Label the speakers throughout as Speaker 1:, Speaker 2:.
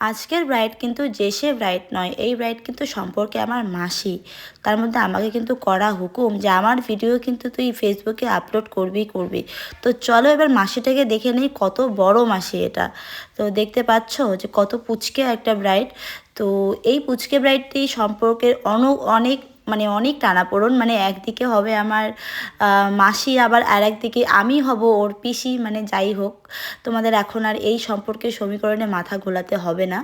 Speaker 1: আজকের ব্রাইড কিন্তু যে সে ব্রাইড নয়, এই ব্রাইড কিন্তু সম্পর্কে আমার মাসি। তার মধ্যে আমাকে কিন্তু করা হুকুম যে আমার ভিডিও কিন্তু তুই ফেসবুকে আপলোড করবি করবি। তো চলো এবার মাসিটাকে দেখে নেই কত বড় মাসি এটা। তো দেখতে পাচ্ছ যে কত পুচকে একটা ব্রাইড তো এই পুচকে ব্রাইডটি সম্পর্কের অন, অনেক মানে অনেক টানাপোড়ন মানে একদিকে হবে আমার মাসি, আবার আর একদিকে আমি হব ওর পিসি মানে যাই হোক, তোমাদের এখন আর এই সম্পর্কে সমীকরণে মাথা ঘোলাতে হবে না।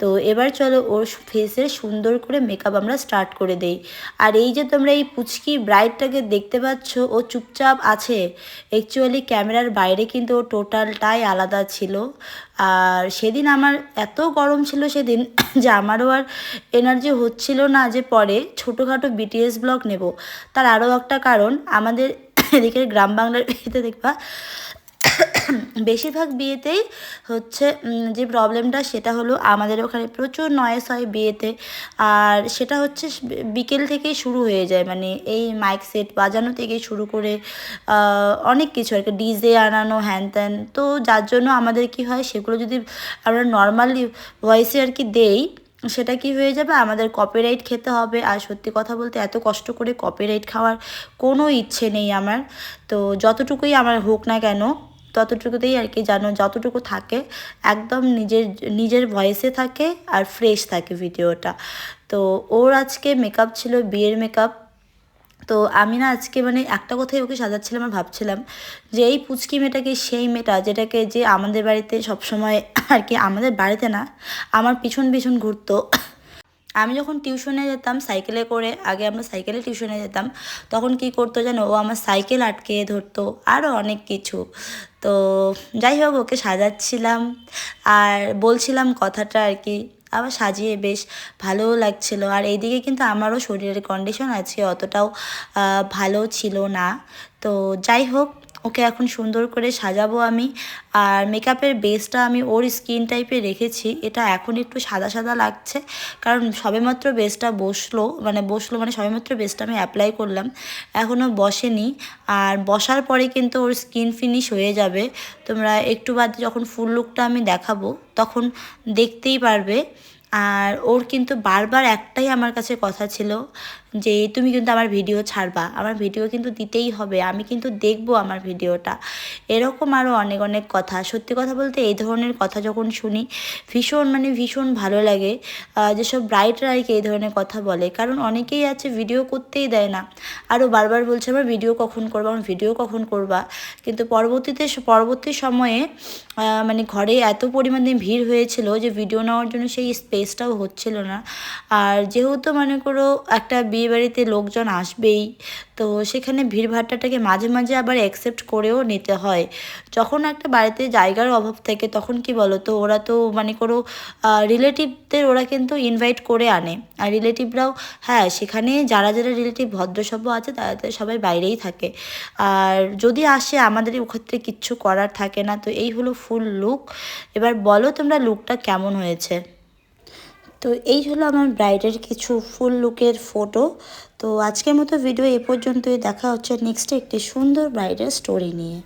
Speaker 1: তো এবার চলো ওর ফেসে সুন্দর করে মেকআপ আমরা স্টার্ট করে দেই। আর এই যে তোমরা এই পুচকি ব্রাইডটাকে দেখতে পাচ্ছ, ও চুপচাপ আছে। অ্যাকচুয়ালি ক্যামেরার বাইরে কিন্তু ও টোটালটাই আলাদা ছিল। আর সেদিন আমার এত গরম ছিল সেদিন, যে আমারও আর এনার্জি হচ্ছিল না যে পরে ছোটোখাটো বিটিএস ব্লগ নেব। তার আরও একটা কারণ, আমাদের এদিকের গ্রাম বাংলার বিয়েতে দেখবা, বেশিরভাগ বিয়েতেই হচ্ছে যে প্রবলেমটা সেটা হলো আমাদের ওখানে প্রচুর নয়েস হয় বিয়েতে। আর সেটা হচ্ছে বিকেল থেকেই শুরু হয়ে যায়। মানে এই মাইক সেট বাজানো থেকে শুরু করে অনেক কিছু আর কি। ডিজে আনানো, হ্যান ত্যান। তো যার জন্য আমাদের কি হয়, সেগুলো যদি আমরা নর্মালি ভয়েসে আর কি দেই সেটা কি হয়ে যাবে? আমাদের কপিরাইট খেতে হবে। আর সত্যি কথা বলতে এত কষ্ট করে কপিরাইট খাওয়ার কোনো ইচ্ছে নেই আমার। তো যতটুকুই আমার হোক না কেন, ততটুকুতেই আর কি জানো যতটুকু থাকে, একদম নিজের নিজের ভয়েসে থাকে আর ফ্রেশ থাকে ভিডিওটা তো ওর আজকে মেকআপ ছিল, বিয়ের মেকআপ তো আমি না আজকে মানে একটা কথাই ওকে সাজাচ্ছিলাম আর ভাবছিলাম যে এই পুচকি মেয়েটাকে, সেই মেয়েটা যেটাকে যে আমাদের বাড়িতে সবসময় আর কি আমাদের বাড়িতে না, আমার পিছন পিছন ঘুরতো। আমি যখন টিউশনে যেতাম সাইকেলে করে, আগে আমরা সাইকেলে টিউশনে যেতাম, তখন কি করতো জানো, ও আমার সাইকেল আটকে ধরতো আরও অনেক কিছু। তো যাই হোক, ওকে সাজাচ্ছিলাম আর বলছিলাম কথাটা আর কি আবার সাজিয়ে বেশ ভালোও লাগছিল। আর এইদিকে কিন্তু আমারও শরীরের কন্ডিশন আছে, অতটাও ভালো ছিল না। তো যাই হোক ওকে এখন সুন্দর করে সাজাবো আমি। আর মেকআপের বেসটা আমি ওর স্কিন টাইপে রেখেছি। এটা এখন একটু সাদা সাদা লাগছে, কারণ সবেমাত্র বেসটা বসল মানে বসল মানে সবেমাত্র বেসটা আমি অ্যাপ্লাই করলাম এখনও বসেনি। আর বসার পরে কিন্তু ওর স্কিন ফিনিশ হয়ে যাবে। তোমরা একটু বাদে যখন ফুল লুকটা আমি দেখাবো, তখন দেখতেই পারবে। আর ওর কিন্তু বারবার একটাই আমার কাছে কথা ছিল যে, তুমি কিন্তু আমার ভিডিও ছাড়বা। আমার ভিডিও কিন্তু দিতেই হবে। আমি কিন্তু দেখব আমার ভিডিওটা। এরকম আরও অনেক অনেক কথা। সত্যি কথা বলতে এই ধরনের কথা যখন শুনি, ভীষণ মানে ভীষণ ভালো লাগে। যেসব ব্রাইটরা আর কি এই ধরনের কথা বলে। কারণ অনেকেই আছে ভিডিও করতেই দেয় না। আরও বারবার বলছে, আমার ভিডিও কখন করবা? আমার ভিডিও কখন করবা? কিন্তু পরবর্তীতে, পরবর্তী সময়ে মানে ঘরে এত পরিমাণে ভিড় হয়েছিল যে ভিডিও নেওয়ার জন্য সেই স্পেসটাও হচ্ছিল না। আর যেহেতু মনে করো একটা বিয়ে বাড়িতে লোকজন আসবেই, তো সেখানে ভিড়ভাট্টাটাকে মাঝে মাঝে আবার অ্যাকসেপ্ট করেও নিতে হয়। যখন একটা বাড়িতে জায়গার অভাব থাকে, তখন কি বলো তো ওরা তো মানে করো রিলেটিভদের ওরা কিন্তু ইনভাইট করে আনে। আর রিলেটিভরাও হ্যাঁ সেখানে যারা যারা রিলেটিভ ভদ্রসভ্য আছে, তারা তো সবাই বাইরেই থাকে। আর যদি আসে আমাদের ওক্ষেত্রে কিচ্ছু করার থাকে না। তো এই হলো ফুল লুক এবার বলো তোমরা লুকটা কেমন হয়েছে? তো এই হলো আমার ব্রাইডের কিছু ফুল লুকের ফটো। তো আজকের মতো ভিডিও এ পর্যন্তই। দেখা হচ্ছে নেক্সট একটি সুন্দর ব্রাইডের স্টোরি নিয়ে।